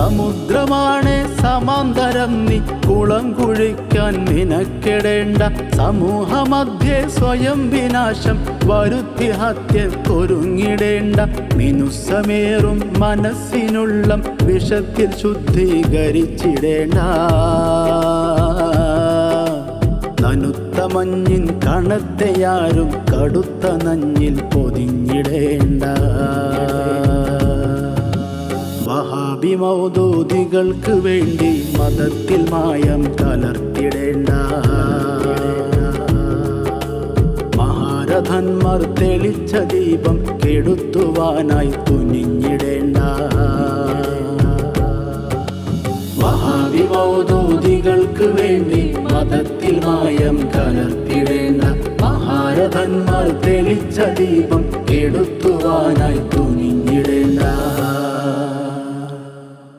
സമുദ്രമാണ് സമാന്തരം. നീ കുളം കുഴിക്കാൻ നിനക്കിടേണ്ട. സമൂഹമധ്യേ സ്വയം വിനാശം. വരുത്തി ഹത്യക്കൊരുങ്ങിടേണ്ട. മിനുസമേറും മനസ്സിനുള്ള വിഷത്തിൽ ശുദ്ധീകരിച്ചിടേണ്ട. നനുത്ത മഞ്ഞിൻ കണത്തെയാരും കടുത്ത നഞ്ഞിൽ പൊതിഞ്ഞിടേണ്ട. വഹാബിമൗദൂതികൾക്ക് വേണ്ടി മതത്തിൽ മായം കലർത്തിടേണ്ട. മഹാരഥന്മാർ തെളിച്ച ദീപം കെടുത്തുവാനായി തുനിഞ്ഞിടേണ്ട. മഹാവിമൗദൂതികൾക്ക് വേണ്ടി മതത്തിൽ മായം കലർത്തിടേണ്ട. മഹാരഥന്മാർ തെളിച്ച ദീപം കെടുത്തുവാനായി തുനിഞ്ഞിടേണ്ട